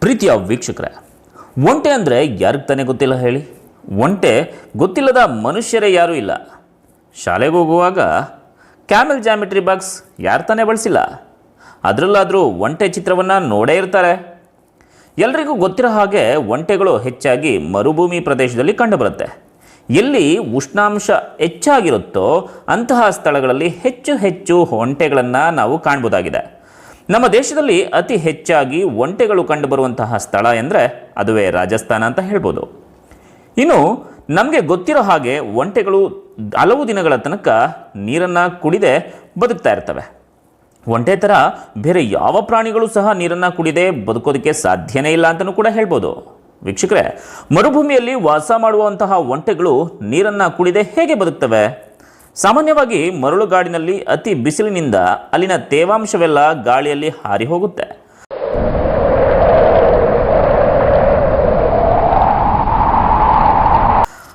ಪ್ರೀತಿಯ ವೀಕ್ಷಕರೇ, ಒಂಟೆ ಅಂದರೆ ಯಾರಿಗೆ ತಾನೇ ಗೊತ್ತಿಲ್ಲ ಹೇಳಿ? ಒಂಟೆ ಗೊತ್ತಿಲ್ಲದ ಮನುಷ್ಯರೇ ಯಾರೂ ಇಲ್ಲ. ಶಾಲೆಗೆ ಹೋಗುವಾಗ ಕ್ಯಾಮೆಲ್ ಜಾಮಿಟ್ರಿ ಬಾಕ್ಸ್ ಯಾರು ತಾನೇ ಬಳಸಿಲ್ಲ? ಅದರಲ್ಲಾದರೂ ಒಂಟೆ ಚಿತ್ರವನ್ನು ನೋಡೇ ಇರ್ತಾರೆ. ಎಲ್ರಿಗೂ ಗೊತ್ತಿರೋ ಹಾಗೆ ಒಂಟೆಗಳು ಹೆಚ್ಚಾಗಿ ಮರುಭೂಮಿ ಪ್ರದೇಶದಲ್ಲಿ ಕಂಡುಬರುತ್ತೆ. ಎಲ್ಲಿ ಉಷ್ಣಾಂಶ ಹೆಚ್ಚಾಗಿರುತ್ತೋ ಅಂತಹ ಸ್ಥಳಗಳಲ್ಲಿ ಹೆಚ್ಚು ಹೆಚ್ಚು ಒಂಟೆಗಳನ್ನು ನಾವು ಕಾಣ್ಬೋದಾಗಿದೆ. ನಮ್ಮ ದೇಶದಲ್ಲಿ ಅತಿ ಹೆಚ್ಚಾಗಿ ಒಂಟೆಗಳು ಕಂಡುಬರುವಂತಹ ಸ್ಥಳ ಎಂದರೆ ಅದುವೇ ರಾಜಸ್ಥಾನ ಅಂತ ಹೇಳ್ಬೋದು. ಇನ್ನು ನಮಗೆ ಗೊತ್ತಿರೋ ಹಾಗೆ ಒಂಟೆಗಳು ಹಲವು ದಿನಗಳ ತನಕ ನೀರನ್ನು ಕುಡಿದೆ ಬದುಕ್ತಾ ಇರ್ತವೆ. ಒಂಟೆ ಥರ ಬೇರೆ ಯಾವ ಪ್ರಾಣಿಗಳು ಸಹ ನೀರನ್ನು ಕುಡಿದೇ ಬದುಕೋದಕ್ಕೆ ಸಾಧ್ಯನೇ ಇಲ್ಲ ಅಂತಲೂ ಕೂಡ ಹೇಳ್ಬೋದು. ವೀಕ್ಷಕರೇ, ಮರುಭೂಮಿಯಲ್ಲಿ ವಾಸ ಮಾಡುವಂತಹ ಒಂಟೆಗಳು ನೀರನ್ನು ಕುಡಿದೆ ಹೇಗೆ ಬದುಕ್ತವೆ? ಸಾಮಾನ್ಯವಾಗಿ ಮರಳುಗಾಡಿನಲ್ಲಿ ಅತಿ ಬಿಸಿಲಿನಿಂದ ಅಲ್ಲಿನ ತೇವಾಂಶವೆಲ್ಲ ಗಾಳಿಯಲ್ಲಿ ಹಾರಿ ಹೋಗುತ್ತೆ.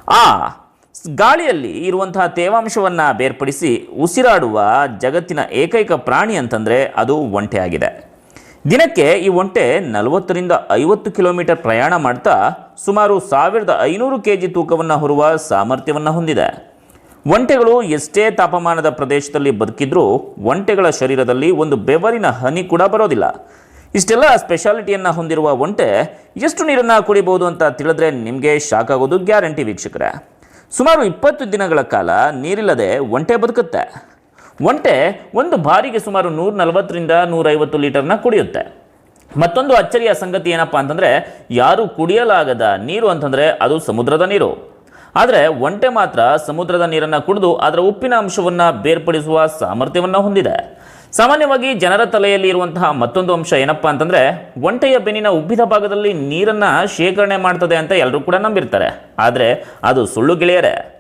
ಆ, ಗಾಳಿಯಲ್ಲಿ ಇರುವಂತಹ ತೇವಾಂಶವನ್ನು ಬೇರ್ಪಡಿಸಿ ಉಸಿರಾಡುವ ಜಗತ್ತಿನ ಏಕೈಕ ಪ್ರಾಣಿ ಅಂತಂದರೆ ಅದು ಒಂಟೆ ಆಗಿದೆ ದಿನಕ್ಕೆ ಈ ಒಂಟೆ ನಲವತ್ತರಿಂದ ಐವತ್ತು ಕಿಲೋಮೀಟರ್ ಪ್ರಯಾಣ ಮಾಡ್ತಾ ಸುಮಾರು ಸಾವಿರದ ಐನೂರು ಕೆ ಜಿ ತೂಕವನ್ನು ಹೊರುವ ಸಾಮರ್ಥ್ಯವನ್ನು ಹೊಂದಿದೆ. ಒಂಟೆಗಳು ಎಷ್ಟೇ ತಾಪಮಾನದ ಪ್ರದೇಶದಲ್ಲಿ ಬದುಕಿದ್ರೂ ಒಂಟೆಗಳ ಶರೀರದಲ್ಲಿ ಒಂದು ಬೆವರಿನ ಹನಿ ಕೂಡ ಬರೋದಿಲ್ಲ. ಇಷ್ಟೆಲ್ಲ ಸ್ಪೆಷಾಲಿಟಿಯನ್ನು ಹೊಂದಿರುವ ಒಂಟೆ ಎಷ್ಟು ನೀರನ್ನು ಕುಡಿಬಹುದು ಅಂತ ತಿಳಿದ್ರೆ ನಿಮಗೆ ಶಾಕ್ ಆಗೋದು ಗ್ಯಾರಂಟಿ ವೀಕ್ಷಕರೇ. ಸುಮಾರು ಇಪ್ಪತ್ತು ದಿನಗಳ ಕಾಲ ನೀರಿಲ್ಲದೆ ಒಂಟೆ ಬದುಕುತ್ತೆ. ಒಂಟೆ ಒಂದು ಬಾರಿಗೆ ಸುಮಾರು ನೂರ ನಲವತ್ತರಿಂದ ನೂರೈವತ್ತು ಲೀಟರ್ನ ಕುಡಿಯುತ್ತೆ. ಮತ್ತೊಂದು ಅಚ್ಚರಿಯ ಸಂಗತಿ ಏನಪ್ಪ ಅಂತಂದರೆ ಯಾರು ಕುಡಿಯಲಾಗದ ನೀರು ಅಂತಂದರೆ ಅದು ಸಮುದ್ರದ ನೀರು. ಆದರೆ ಒಂಟೆ ಮಾತ್ರ ಸಮುದ್ರದ ನೀರನ್ನು ಕುಡಿದು ಅದರ ಉಪ್ಪಿನ ಅಂಶವನ್ನು ಬೇರ್ಪಡಿಸುವ ಸಾಮರ್ಥ್ಯವನ್ನು ಹೊಂದಿದೆ. ಸಾಮಾನ್ಯವಾಗಿ ಜನರ ತಲೆಯಲ್ಲಿ ಇರುವಂತಹ ಮತ್ತೊಂದು ಅಂಶ ಏನಪ್ಪ ಅಂತಂದರೆ, ಒಂಟೆಯ ಬೆನ್ನಿನ ಉಬ್ಬಿದ ಭಾಗದಲ್ಲಿ ನೀರನ್ನು ಶೇಖರಣೆ ಮಾಡ್ತದೆ ಅಂತ ಎಲ್ಲರೂ ಕೂಡ ನಂಬಿರ್ತಾರೆ. ಆದರೆ ಅದು ಸುಳ್ಳು ಗೆಳೆಯರೇ.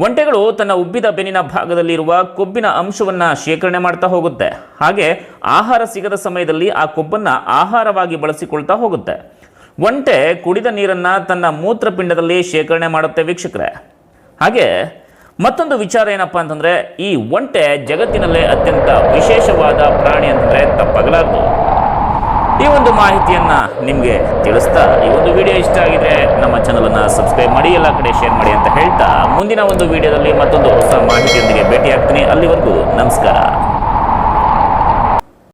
ಒಂಟೆಗಳು ತನ್ನ ಉಬ್ಬಿದ ಬೆನ್ನಿನ ಭಾಗದಲ್ಲಿರುವ ಕೊಬ್ಬಿನ ಅಂಶವನ್ನು ಶೇಖರಣೆ ಮಾಡ್ತಾ ಹೋಗುತ್ತೆ. ಹಾಗೆ ಆಹಾರ ಸಿಗದ ಸಮಯದಲ್ಲಿ ಆ ಕೊಬ್ಬನ್ನು ಆಹಾರವಾಗಿ ಬಳಸಿಕೊಳ್ತಾ ಹೋಗುತ್ತೆ. ಒಂಟೆ ಕುಡಿದ ನೀರನ್ನು ತನ್ನ ಮೂತ್ರಪಿಂಡದಲ್ಲಿ ಶೇಖರಣೆ ಮಾಡುತ್ತೆ ವೀಕ್ಷಕರೇ. ಹಾಗೆ ಮತ್ತೊಂದು ವಿಚಾರ ಏನಪ್ಪ ಅಂತಂದರೆ, ಈ ಒಂಟೆ ಜಗತ್ತಿನಲ್ಲೇ ಅತ್ಯಂತ ವಿಶೇಷವಾದ ಪ್ರಾಣಿ ಅಂತಂದರೆ ತಪ್ಪಾಗಲಾರದು. ಈ ಒಂದು ಮಾಹಿತಿಯನ್ನು ನಿಮಗೆ ತಿಳಿಸ್ತಾ ಈ ಒಂದು ವಿಡಿಯೋ ಇಷ್ಟ ಆಗಿದ್ರೆ ನಮ್ಮ ಚಾನಲನ್ನು ಸಬ್ಸ್ಕ್ರೈಬ್ ಮಾಡಿ, ಎಲ್ಲ ಕಡೆ ಶೇರ್ ಮಾಡಿ ಅಂತ ಹೇಳ್ತಾ ಮುಂದಿನ ಒಂದು ವಿಡಿಯೋದಲ್ಲಿ ಮತ್ತೊಂದು ಹೊಸ ಮಾಹಿತಿಯೊಂದಿಗೆ ಭೇಟಿಯಾಗ್ತೀನಿ. ಅಲ್ಲಿವರೆಗೂ ನಮಸ್ಕಾರ.